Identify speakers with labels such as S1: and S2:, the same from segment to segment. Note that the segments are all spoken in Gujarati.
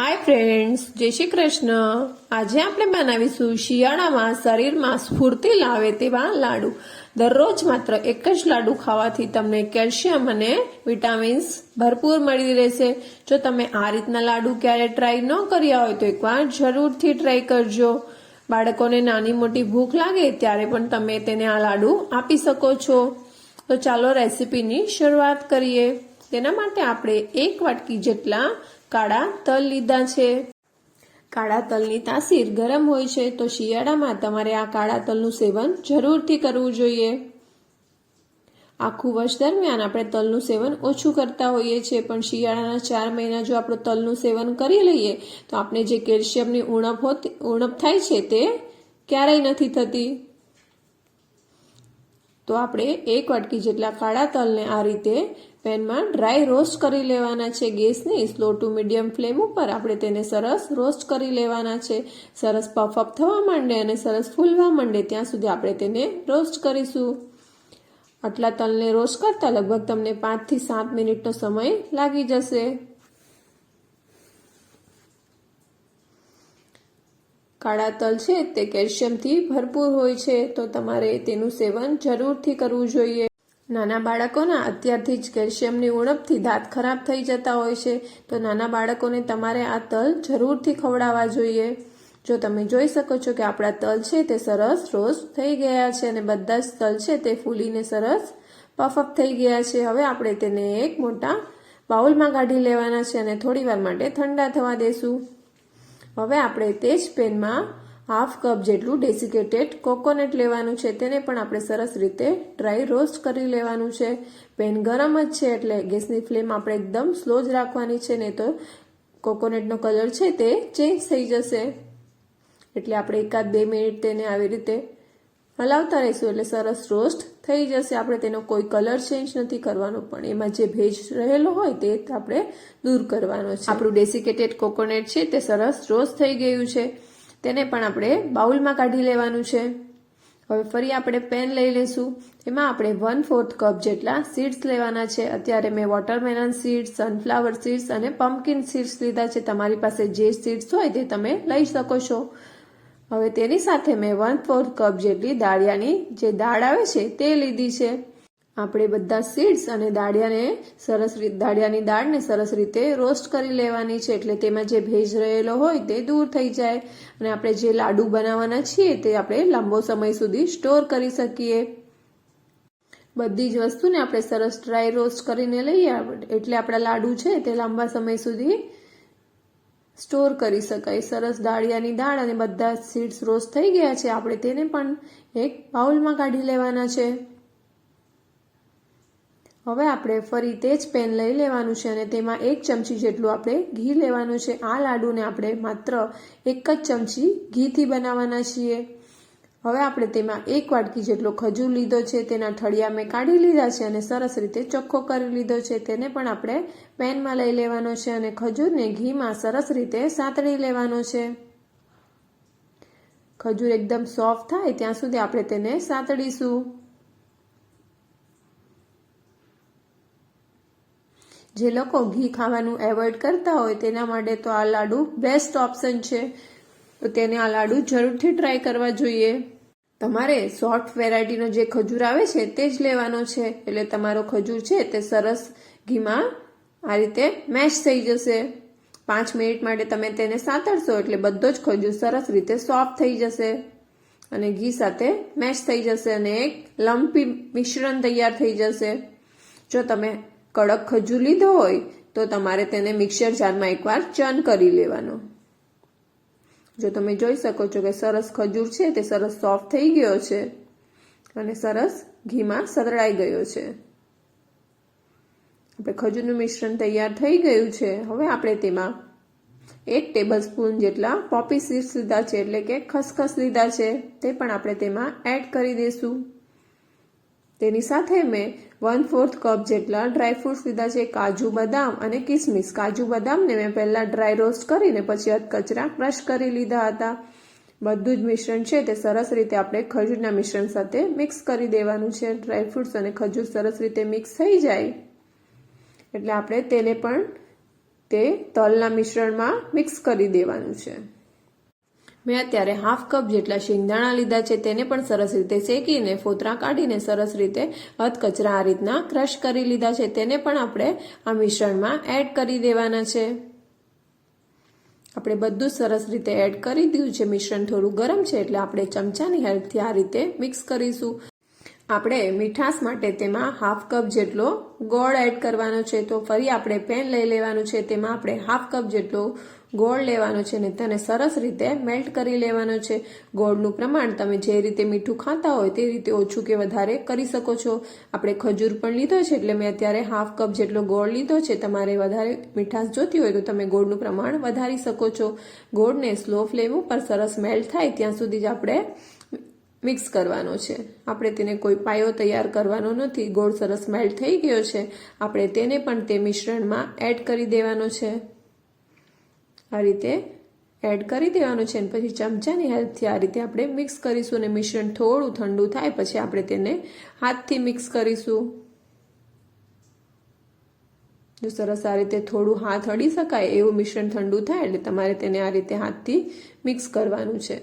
S1: હાય ફ્રેન્ડ્સ જય શ્રી કૃષ્ણ. આજે આપણે બનાવીશું શિયાળામાં શરીરમાં સ્ફૂર્તિ લાવે તેવા લાડુ. દરરોજ માત્ર એક જ લાડુ ખાવાથી તમને કેલ્શિયમ અને વિટામિન્સ ભરપૂર મળી રહેશે. જો તમે આ રીતના લાડુ ક્યારે ટ્રાય ન કર્યા હોય તો એકવાર જરૂરથી ટ્રાય કરજો. બાળકોને નાની મોટી ભૂખ લાગે ત્યારે પણ તમે તેને આ લાડુ આપી શકો છો. તો ચાલો રેસીપીની શરૂઆત કરીએ. તેના માટે આપણે એક વાટકી જેટલા કાળા તલ લીધા છે. કાળા તલની તાસીર ગરમ હોય છે તો શિયાળામાં તમારે આ કાળા તલનું સેવન જરૂરથી કરવું જોઈએ. આખું વર્ષ દરમિયાન આપણે તલનું સેવન ઓછું કરતા હોઈએ છીએ, પણ શિયાળાના ચાર મહિના જો આપણે તલનું સેવન કરી લઈએ, તો આપણે જે કેલ્શિયમની ઉણપ હોતી, ઉણપ થાય છે તે ક્યારેય નથી થતી. તો આપણે એક વાટકી જેટલા કાળા તલને આ રીતે પેનમાં ડ્રાય રોસ્ટ કરી લેવાના છે ગેસને. સ્લો ટુ મીડિયમ ફ્લેમ ઉપર આપણે તેને સરસ રોસ્ટ કરી લેવાના છે. સરસ પફઅપ થવા માંડે અને સરસ ફૂલવા માંડે ત્યાં સુધી આપણે તેને રોસ્ટ કરીશું. આટલા તલને રોસ્ટ કરતાં લગભગ તમને પાંચથી સાત મિનિટનો સમય લાગી જશે. કાળા તલ છે તે કેલ્શિયમથી ભરપૂર હોય છે, તો તમારે તેનું સેવન જરૂરથી કરવું જોઈએ. નાના બાળકોના અત્યારથી જ કેલ્શિયમની ઉણપથી દાંત ખરાબ થઈ જતા હોય છે, તો નાના બાળકોને તમારે આ તલ જરૂરથી ખવડાવવા જોઈએ. જો તમે જોઈ શકો છો કે આપણા તલ છે તે સરસ રોસ્ટ થઈ ગયા છે અને બધા જ તલ છે તે ફૂલીને સરસ પફઅપ થઈ ગયા છે. હવે આપણે તેને એક મોટા બાઉલમાં કાઢી લેવાના છે અને થોડી વાર માટે ઠંડા થવા દેશું. હવે આપણે તે જ પેનમાં હાફ કપ જેટલું ડેસિકેટેડ કોકોનટ લેવાનું છે, તેને પણ આપણે સરસ રીતે ડ્રાય રોસ્ટ કરી લેવાનું છે. પેન ગરમ જ છે એટલે ગેસની ફ્લેમ આપણે એકદમ સ્લો જ રાખવાની છે, નહીં તો કોકોનટનો કલર છે તે ચેન્જ થઈ જશે. એટલે આપણે એકાદ બે મિનિટ તેને આવી રીતે હલાવતા રહીશું એટલે સરસ રોસ્ટ થઈ જશે. આપણે તેનો કોઈ કલર ચેન્જ નથી કરવાનો, પણ એમાં જે ભેજ રહેલો હોય તે આપણે દૂર કરવાનો છે. આપણું ડેસિકેટેડ કોકોનટ છે તે સરસ રોસ્ટ થઈ ગયું છે. તેને પણ આપણે બાઉલમાં કાઢી લેવાનું છે. હવે ફરી આપણે પેન લઈ લઈશું. એમાં આપણે વન ફોર્થ કપ જેટલા સીડ્સ લેવાના છે. અત્યારે મેં વોટરમેલન સીડ્સ સનફ્લાવર સીડ્સ અને પમ્પકિન સીડ્સ લીધા છે. તમારી પાસે જે સીડ્સ હોય તે તમે લઈ શકો છો. હવે તેની સાથે મેં વન ફોર્થ કપ જેટલી દાળિયાની જે દાળ આવે છે તે લીધી છે. આપણે બધા સીડ્સ અને દાળિયાને સરસ રીતે, દાળિયાની દાળને સરસ રીતે રોસ્ટ કરી લેવાની છે એટલે તેમાં જે ભેજ રહેલો હોય તે દૂર થઈ જાય અને આપણે જે લાડુ બનાવવાના છીએ તે આપણે લાંબો સમય સુધી સ્ટોર કરી શકીએ. બધી જ વસ્તુને આપણે સરસ ડ્રાય રોસ્ટ કરીને લઈએ, એટલે આપણા લાડુ છે તે લાંબા સમય સુધી સ્ટોર કરી શકાય. સરસ દાળિયાની દાળ અને બધા સીડ્સ રોસ્ટ થઈ ગયા છે. આપણે તેને પણ એક બાઉલમાં કાઢી લેવાના છે. હવે આપણે ફરી તે જ પેન લઈ લેવાનું છે અને તેમાં એક ચમચી જેટલું આપણે ઘી લેવાનું છે. આ લાડુને આપણે માત્ર એક જ ચમચી ઘીથી બનાવવાના છીએ. હવે આપણે તેમાં એક વાટકી જેટલો ખજૂર લીધો છે, તેના ઠળિયા મેં કાઢી લીધા છે અને સરસ રીતે ચોખ્ખો કરી લીધો છે. તેને પણ આપણે પેનમાં લઈ લેવાનો છે અને ખજૂરને ઘીમાં સરસ રીતે સાતળી લેવાનો છે. ખજૂર એકદમ સોફ્ટ થાય ત્યાં સુધી આપણે તેને સાતળીશું. જે લોકો ઘી ખાવાનું એવોઇડ કરતા હોય તેના માટે તો આ લાડુ બેસ્ટ ઓપ્શન છે. તો તેને આ લાડુ જરૂરથી ટ્રાય કરવા જોઈએ. તમારે સોફ્ટ વેરાયટીનો જે ખજૂર આવે છે તે જ લેવાનો છે. એટલે તમારો ખજૂર છે તે સરસ ઘીમાં આ રીતે મેશ થઈ જશે. પાંચ મિનિટ માટે તમે તેને સાતળશો એટલે બધો જ ખજૂર સરસ રીતે સોફ્ટ થઈ જશે. અને ઘી સાથે મેશ થઈ જશે અને એક લંપી મિશ્રણ તૈયાર થઈ જશે. જો તમે કડક ખજૂર લીધો હોય તો તમારે તેને મિક્સર જારમાં એકવાર ચર્ન કરી લેવાનો. જો તમે જોઈ શકો છો કે સરસ ખજૂર છે, તે સરસ સોફ્ટ થઈ ગયો છે અને સરસ ઘીમાં સતળાઈ ગયો છે. આપણે ખજૂરનું મિશ્રણ તૈયાર થઈ ગયું છે. હવે આપણે તેમાં એક ટેબલ સ્પૂન જેટલા પોપી સીડ્સ લીધા છે, એટલે કે ખસખસ લીધા છે, તે પણ આપણે તેમાં એડ કરી દઈશું. તેની સાથે મેં વન ફોર્થ કપ જેટલા ડ્રાય ફ્રૂટ્સ લીધા છે, કાજુ બદામ અને કિસમિસ. કાજુ બદામને મેં પહેલાં ડ્રાય રોસ્ટ કરીને પછી અધકચરા ક્રશ કરી લીધા હતા. બધું જ મિશ્રણ છે, તે સરસ રીતે આપણે ખજૂરના મિશ્રણ સાથે મિક્સ કરી દેવાનું છે. ડ્રાય ફ્રૂટ્સ અને ખજૂર સરસ રીતે મિક્સ થઈ જાય. એટલે આપણે તેને પણ તે તલના મિશ્રણમાં મિક્સ કરી દેવાનું છે. મેં અત્યારે હાફ કપ જેટલા શિંગદાણા લીધા છે તેને પણ સરસ રીતે શેકીને ફોતરા કાઢીને સરસ રીતે હથકચરા આ રીતના ક્રશ કરી લીધા છે. તેને પણ આપણે આ મિશ્રણમાં એડ કરી દેવાના છે. આપણે બધું સરસ રીતે એડ કરી દીધું છે. મિશ્રણ થોડું ગરમ છે એટલે આપણે ચમચાની હેલ્પથી આ રીતે મિક્સ કરીશું. આપણે મીઠાશ માટે તેમાં હાફ કપ જેટલો ગોળ એડ કરવાનો છે. તો ફરી આપણે પેન લઈ લેવાનું છે. તેમાં આપણે હાફ કપ જેટલો ગોળ લેવાનો છે ને તેને સરસ રીતે મેલ્ટ કરી લેવાનો છે. ગોળનું પ્રમાણ તમે જે રીતે મીઠું ખાતા હોય તે રીતે ઓછું કે વધારે કરી શકો છો. આપણે ખજૂર પણ લીધો છે એટલે મેં અત્યારે હાફ કપ જેટલો ગોળ લીધો છે. તમારે વધારે મીઠાશ જોતી હોય તો તમે ગોળનું પ્રમાણ વધારી શકો છો. ગોળને સ્લો ફ્લેમ ઉપર સરસ મેલ્ટ થાય ત્યાં સુધી જ આપણે મિક્સ કરવાનો છે. આપણે તેને કોઈ પાયો તૈયાર કરવાનો નથી. ગોળ સરસ મેલ્ટ થઈ ગયો છે. આપણે તેને પણ તે મિશ્રણમાં એડ કરી દેવાનો છે. આ રીતે એડ કરી દેવાનું છે અને પછી ચમચાની હેલ્પથી આ રીતે આપણે મિક્સ કરીશું અને મિશ્રણ થોડું ઠંડુ થાય પછી આપણે તેને હાથથી મિક્સ કરીશું. જો સરસ આ રીતે થોડું હાથ અડી શકાય એવું મિશ્રણ ઠંડુ થાય એટલે તમારે તેને આ રીતે હાથથી મિક્સ કરવાનું છે.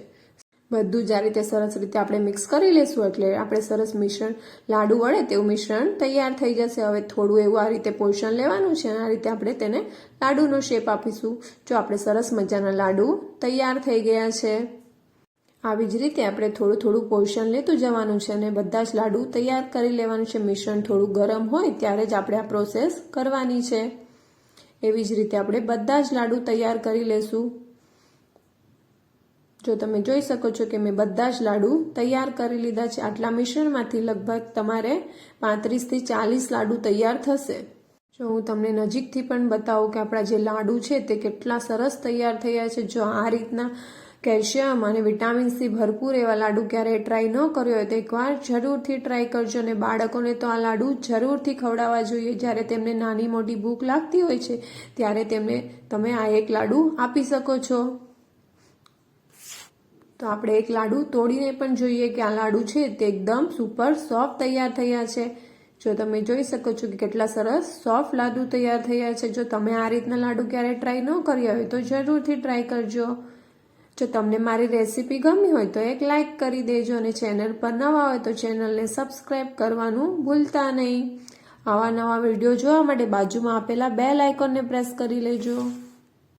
S1: બધું જ આ રીતે સરસ રીતે આપણે મિક્સ કરી લેશું એટલે આપણે સરસ મિશ્રણ લાડુ વળે તેવું મિશ્રણ તૈયાર થઈ જશે. હવે થોડું એવું આ રીતે પોષણ લેવાનું છે આ રીતે આપણે તેને લાડુનો શેપ આપીશું. જો આપણે સરસ મજાના લાડુ તૈયાર થઈ ગયા છે. આવી જ રીતે આપણે થોડું થોડું પોષણ લેતું જવાનું છે અને બધા જ લાડુ તૈયાર કરી લેવાનું છે. મિશ્રણ થોડું ગરમ હોય ત્યારે જ આપણે આ પ્રોસેસ કરવાની છે. એવી જ રીતે આપણે બધા જ લાડુ તૈયાર કરી લેશું. જો તમે જોઈ શકો છો કે મેં બધા જ લાડુ તૈયાર કરી લીધા છે. આટલા મિશ્રણમાંથી લગભગ તમારે પાંત્રીસથી ચાલીસ લાડુ તૈયાર થશે. જો હું તમને નજીકથી પણ બતાવું કે આપણા જે લાડુ છે તે કેટલા સરસ તૈયાર થયા છે. જો આ રીતના કેલ્શિયમ અને વિટામિન સી ભરપૂર એવા લાડુ ક્યારેય ટ્રાય ન કર્યો હોય તો એકવાર જરૂરથી ટ્રાય કરજો અને બાળકોને તો આ લાડુ જરૂરથી ખવડાવવા જોઈએ. જ્યારે તેમને નાની મોટી ભૂખ લાગતી હોય છે, ત્યારે તેમને તમે આ એક લાડુ આપી શકો છો. તો આપણે એક લાડુ તોડીને પણ જોઈએ કે આ લાડુ છે તે એકદમ સુપર સોફ્ટ તૈયાર થયા છે. જો તમે જોઈ શકો છો કે કેટલા સરસ સોફ્ટ લાડુ તૈયાર થયા છે. જો તમે આ રીતના લાડુ ક્યારે ટ્રાય ન કર્યા હોય તો જરૂરથી ટ્રાય કરજો. જો તમને મારી રેસીપી ગમી હોય તો એક લાઇક કરી દેજો અને ચેનલ પર નવા હોય તો ચેનલને સબસ્ક્રાઈબ કરવાનું ભૂલતા નહીં. આવા નવા વીડિયો જોવા માટે બાજુમાં આપેલા બે લાઇકોનને પ્રેસ કરી લેજો.